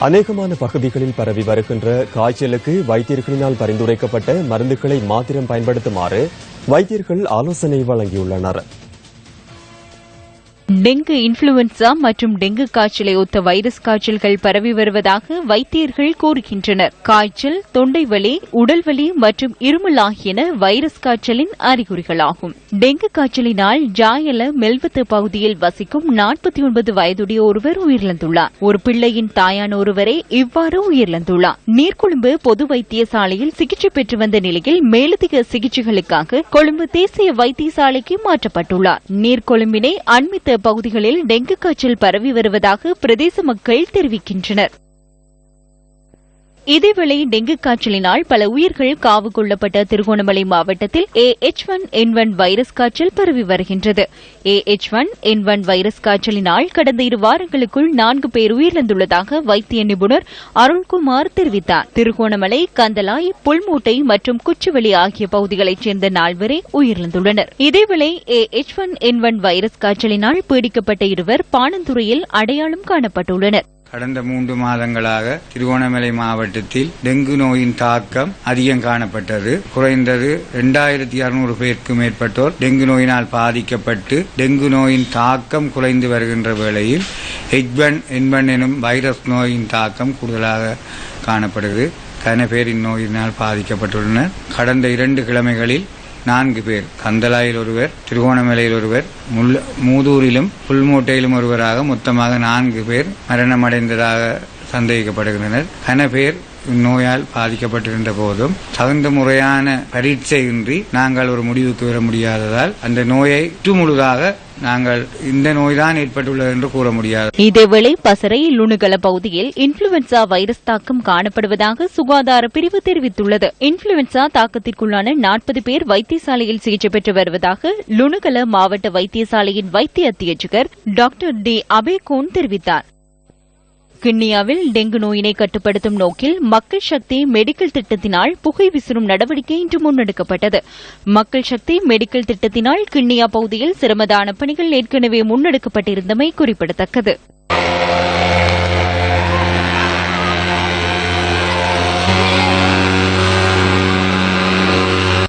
அநேகமான பகுதிகளில் பரவி வருகின்ற காய்ச்சலுக்கு வைத்தியர்களினால் பரிந்துரைக்கப்பட்ட மருந்துகளை மாத்திரம் பயன்படுத்துமாறு வைத்தியர்கள் ஆலோசனை வழங்கியுள்ளனர். டெங்கு இன்ஃபுளுவன்சா மற்றும் டெங்கு காய்ச்சலை ஒத்த வைரஸ் காய்ச்சல்கள் பரவி வருவதாக வைத்தியர்கள் கூறுகின்றனர். காய்ச்சல் தொண்டை வலி உடல் வலி மற்றும் இருமல் ஆகியன வைரஸ் காய்ச்சலின் அறிகுறிகளாகும். டெங்கு காய்ச்சலினால் ஜாயல மெல்வத்து பகுதியில் வசிக்கும் நாற்பத்தி ஒன்பது வயதுடைய ஒருவர் உயிரிழந்துள்ளார். ஒரு பிள்ளையின் தாயான ஒருவரே இவ்வாறு உயிரிழந்துள்ளார். நீர்கொழும்பு பொது வைத்தியசாலையில் சிகிச்சை பெற்று வந்த நிலையில் மேலதிக சிகிச்சைகளுக்காக கொழும்பு தேசிய வைத்தியசாலைக்கு மாற்றப்பட்டுள்ளார். நீர்கொழும்பினை அண்மித்த பகுதிகளில் டெங்கு காய்ச்சல் பரவி வருவதாக பிரதேச மக்கள் தெரிவிக்கின்றனர். இதேவேளை டெங்கு காய்ச்சலினால் பல உயிர்கள் காவு கொள்ளப்பட்ட திருகோணமலை மாவட்டத்தில் A H one N one virus காய்ச்சல் பரவி வருகின்றது. A H one N one virus காய்ச்சலினால் கடந்த இரு வாரங்களுக்குள் நான்கு பேர் உயிரிழந்துள்ளதாக வைத்திய நிபுணர் அருண்குமார் தெரிவித்தார். திருகோணமலை கந்தலாய் புல்மூட்டை மற்றும் குச்சிவெளி ஆகிய பகுதிகளைச் சேர்ந்த நால்வரே உயிரிழந்துள்ளனர். இதேவேளை A H one N one virus காய்ச்சலினால் பீடிக்கப்பட்ட இருவர் பாணந்துறையில் அடையாளம் காணப்பட்டுள்ளனர். கடந்த மூன்று மாதங்களாக திருவோணமலை மாவட்டத்தில் டெங்கு நோயின் தாக்கம் அதிகம் காணப்பட்டது. குறைந்தது இரண்டாயிரத்தி அறுநூறு பேருக்கு மேற்பட்டோர் டெங்கு நோயினால் பாதிக்கப்பட்டு டெங்கு நோயின் தாக்கம் குறைந்து வருகின்ற வேளையில் ஹெச்பன் என்பன் எனும் வைரஸ் நோயின் தாக்கம் கூடுதலாக காணப்படுது கன நோயினால் இந்நோயினால் பாதிக்கப்பட்டுள்ளனர். கடந்த இரண்டு கிழமைகளில் நான்கு பேர். கந்தலாயில் ஒருவர் திருகோணமலையில் ஒருவர் முள்ள மூதூரிலும் புல்மூட்டையிலும் ஒருவராக மொத்தமாக நான்கு பேர் மரணமடைந்ததாக சந்தேகிக்கப்படுகின்றனர் கன பேர் இந்நோயால் பாதிக்கப்பட்டிருந்த போதும் தகுந்த முறையான பரீட்சையின்றி நாங்கள் ஒரு முடிவுக்கு வர முடியாததால் அந்த நோயை முழுதாக நாங்கள் இந்த நோய்தான் ஏற்பட்டுள்ளது என்று கூற முடியாது. இதேவேளை பசறை லுணுகல பகுதியில் இன்ஃபுளுவன்சா வைரஸ் தாக்கம் காணப்படுவதாக சுகாதார பிரிவு தெரிவித்துள்ளது. இன்ஃபுளுவன்சா தாக்கத்திற்குள்ளான நாற்பது பேர் வைத்தியசாலையில் சிகிச்சை பெற்று வருவதாக லுணுகல மாவட்ட வைத்தியசாலையின் வைத்திய அத்தியட்சகர் டாக்டர் டி. அபேகோன் தெரிவித்தார். கிண்ணியாவில் டெங்கு நோயினை கட்டுப்படுத்தும் நோக்கில் மக்கள் சக்தி மெடிக்கல் திட்டத்தினால் புகை விசிறும் நடவடிக்கை இன்று முன்னெடுக்கப்பட்டது. மக்கள் சக்தி மெடிக்கல் திட்டத்தினால் கிண்ணியா பகுதியில் சிரமதான பணிகள் ஏற்கனவே முன்னெடுக்கப்பட்டிருந்தமை குறிப்பிடத்தக்கது.